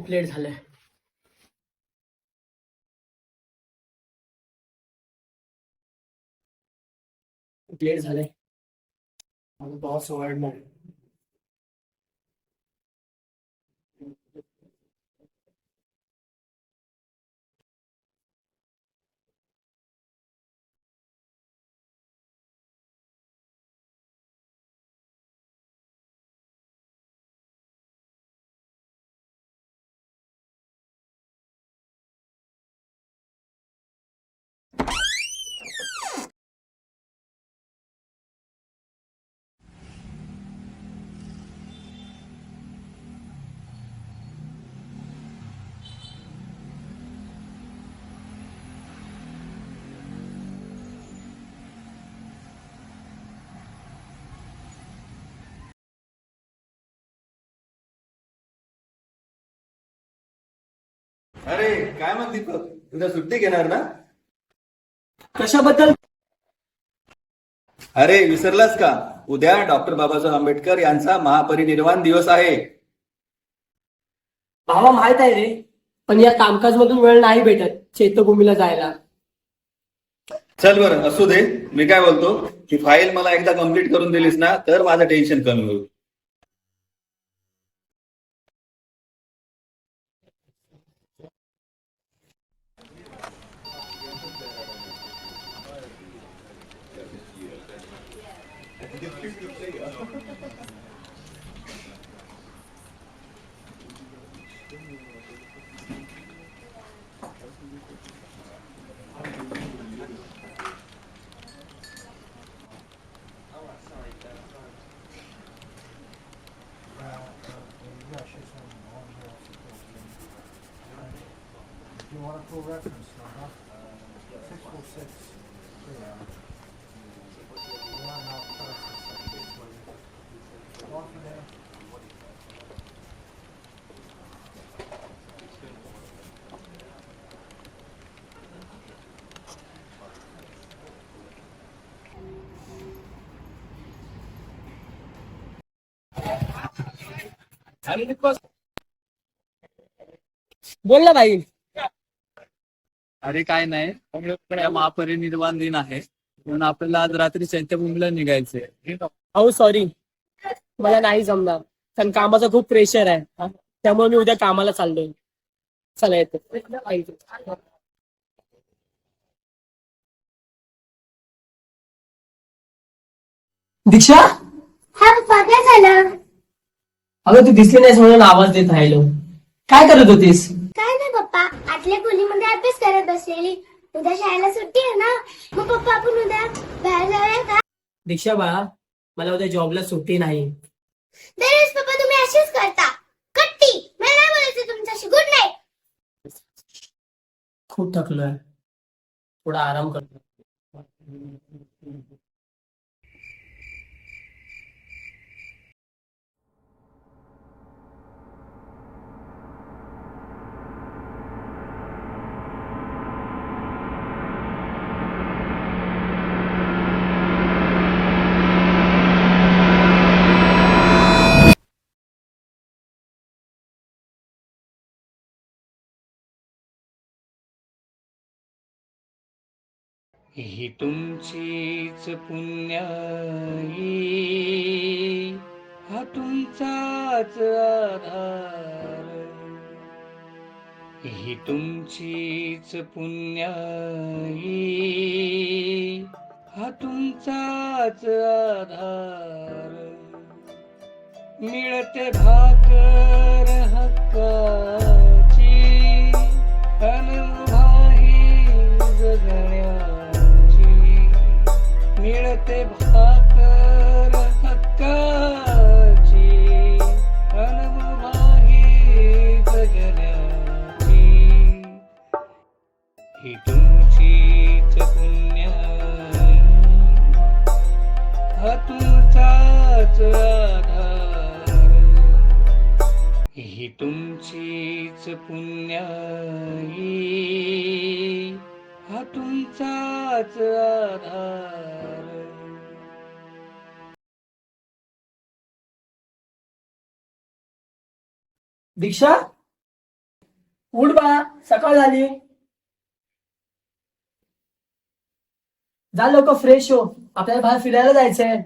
खूप लेट झालंय. खूप लेट झालंय. माझा बॉस ओरडणार अरे काय मग दीपक उद्या सुट्टी घेणार ना? कशाबद्दल? अरे विसरलास का? उद्या डॉक्टर बाबासाहेब आंबेडकर यांचा महापरिनिर्वाण दिवस आहे. भावा माहीत आहे रे पण या कामकाज मधून वेळ नाही भेटत चैत्यभूमीला जायला. चल बरं असू दे. मी काय बोलतो? ही फाईल मला एकदा कंप्लीट करून दिलीस ना तर माझं टेन्शन कमी होईल. Eu fiquei, eu fiquei. बोल ना भाई अरे काय नाही. महापरिनिर्वाण दिन आहे. म्हणून आपल्याला आज रात्री चैत्यभूमीला निघायचंय. अहो सॉरी मला नाही जमणार. कारण कामाचं खूप प्रेशर आहे. त्यामुळे मी उद्या कामाला चाललोय. चला येतो. दीक्षा हा झालं. अगं तू दिसली नाहीस म्हणून आवाज देत राहिलो. काय करत होतीस? काय नाही पप्पा आतल्या खोलीमध्ये अभ्यास करत बसलेली. उद्या शाळेला सुट्टी आहे ना? मग पप्पा आपण उद्या बाहेर जाऊया का? दीक्षा बाळा मला उद्या जॉबला सुट्टी नाही. दरवेळेस पप्पा तुम्ही अशीच करता. कट्टी. मला नाही बोलायचं तुमच्याशी. गुड नाईट खूप थकलोय. थोडा आराम करतो ही तुमचीच पुण्याई. हा तुमचाच आधार. ही तुमचीच पुण्याई. हा तुमचाच आधार. मिळते भाकर हक्का. तुमचीच पुण्य हा. तुमचाच आधार. दीक्षा? उठ बा सकाळ झाली. जा लोक फ्रेश हो. आपल्याला बाहेर फिरायला जायचंय.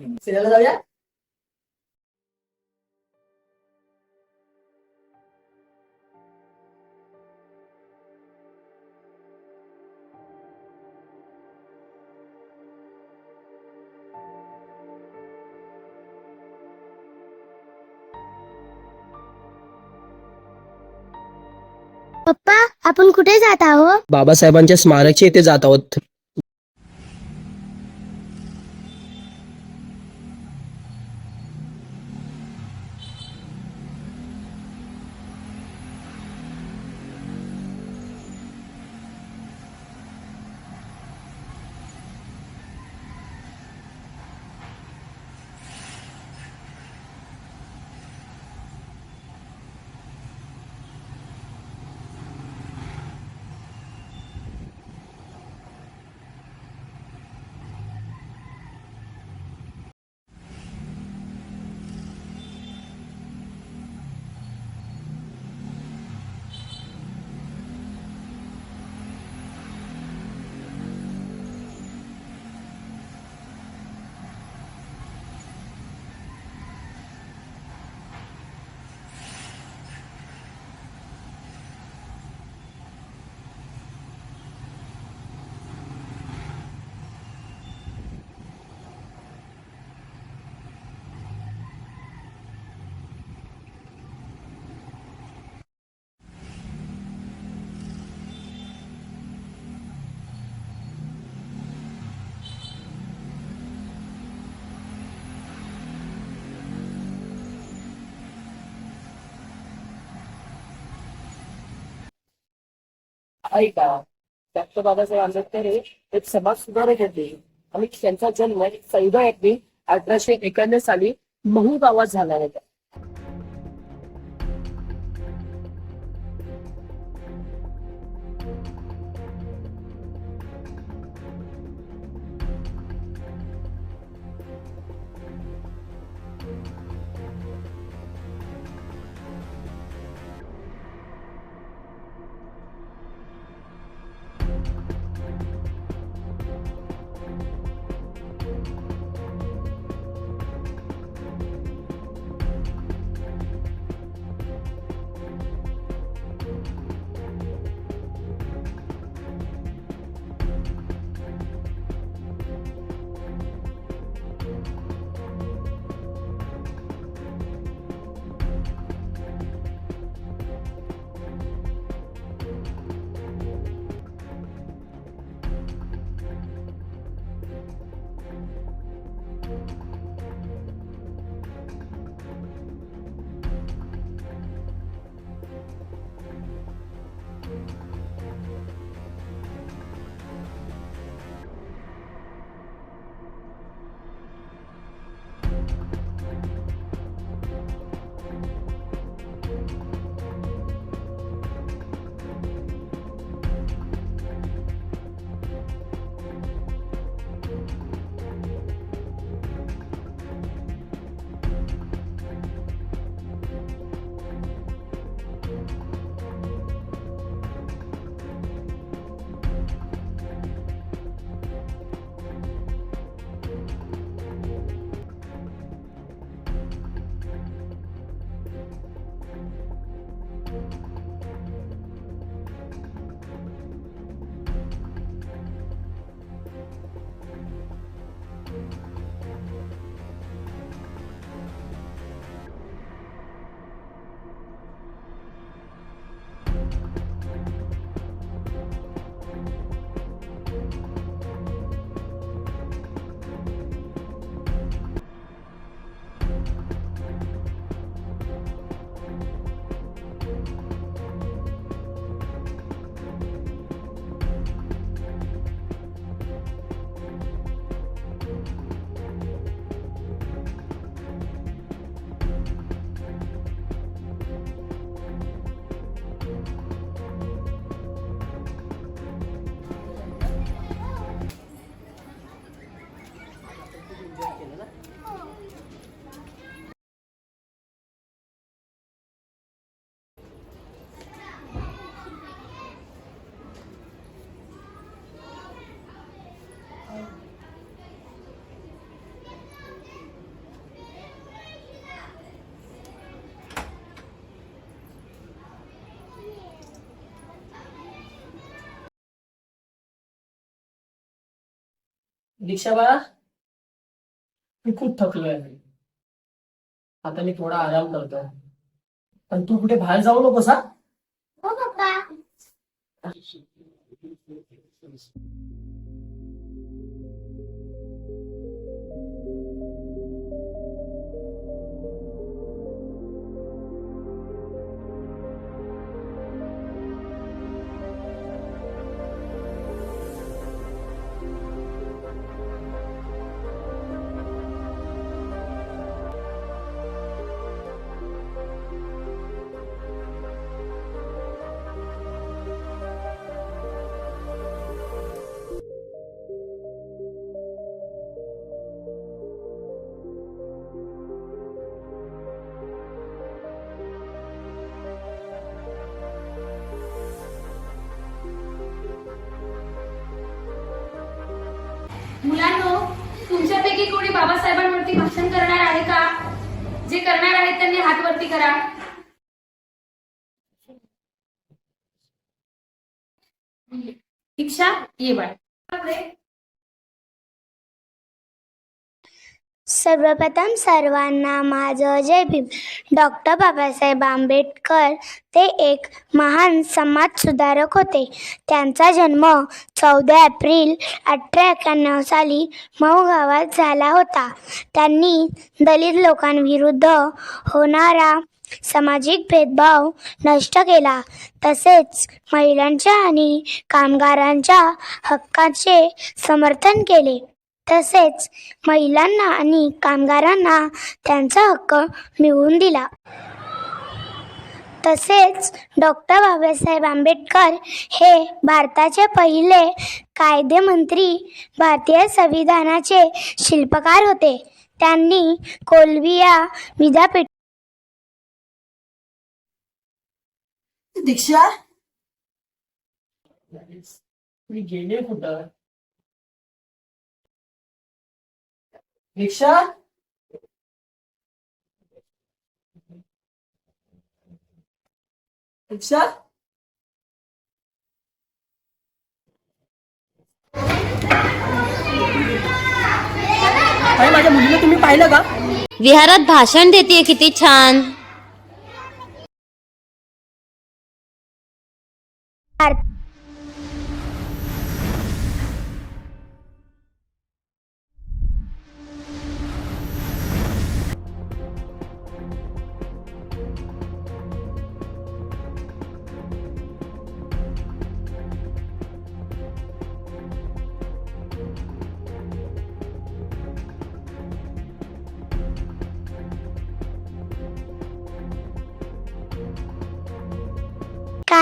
फिरायला जाऊया पप्पा आपण कुठे जात आहोत? बाबासाहेबांच्या स्मारकच्या इथे जात आहोत. ऐका डॉक्टर बाबासाहेब आंबेडकर हे एक समाज सुधारक होते आणि त्यांचा जन्म चौदा एप्रिल अठराशे एकाण्णव साली महू गावात झाला होता. दीक्षा बाळा. मी खूप थकलोय आता मी थोडा आराम करतोय पण तू कुठे बाहेर जाऊ नकोस हा? हो पप्पा. वरती भाषण करणार आहे का? जे करणार आहेत त्यांनी हात वरती करा. दीक्षा ये बाळ. सर्वप्रथम सर्वांना माझं जय भीम. डॉक्टर बाबासाहेब आंबेडकर ते एक महान समाजसुधारक होते. त्यांचा जन्म चौदा एप्रिल अठरा एक्याण्णव साली मऊ गावात झाला होता. त्यांनी दलित लोकांविरुद्ध होणारा सामाजिक भेदभाव नष्ट केला. तसेच महिलांच्या आणि कामगारांच्या हक्काचे समर्थन केले. तसेच महिलांना आणि कामगारांना त्यांचा हक्क मिळवून दिला. तसेच डॉक्टर बाबासाहेब आंबेडकर हे भारताचे पहिले कायदेमंत्री भारतीय संविधानाचे शिल्पकार होते. त्यांनी कोलंबिया विद्यापीठ दीक्षा? मी गेले कुठं? दीक्षा दीक्षा अरे माझ्या मुलीला तुम्ही पाहिलं का? विहारात भाषण देते किती छान.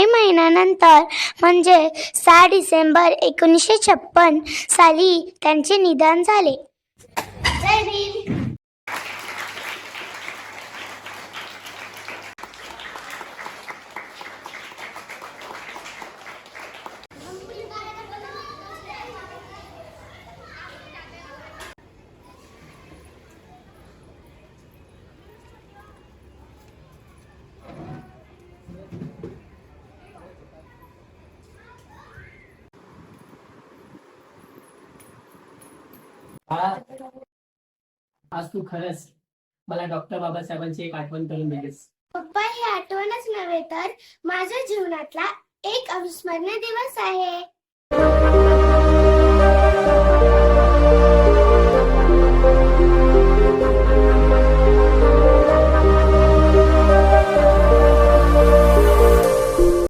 काही महिन्यानंतर म्हणजे सहा डिसेंबर एकोणीसशे छप्पन साली त्यांचे निधन झाले जय भीम हा. आज तू खरंच मला डॉक्टर बाबासाहेबांची एक आठवण करून दिलीस. पप्पा ही आठवणच नव्हे तर माझ्या जीवनातला एक अविस्मरणीय दिवस आहे.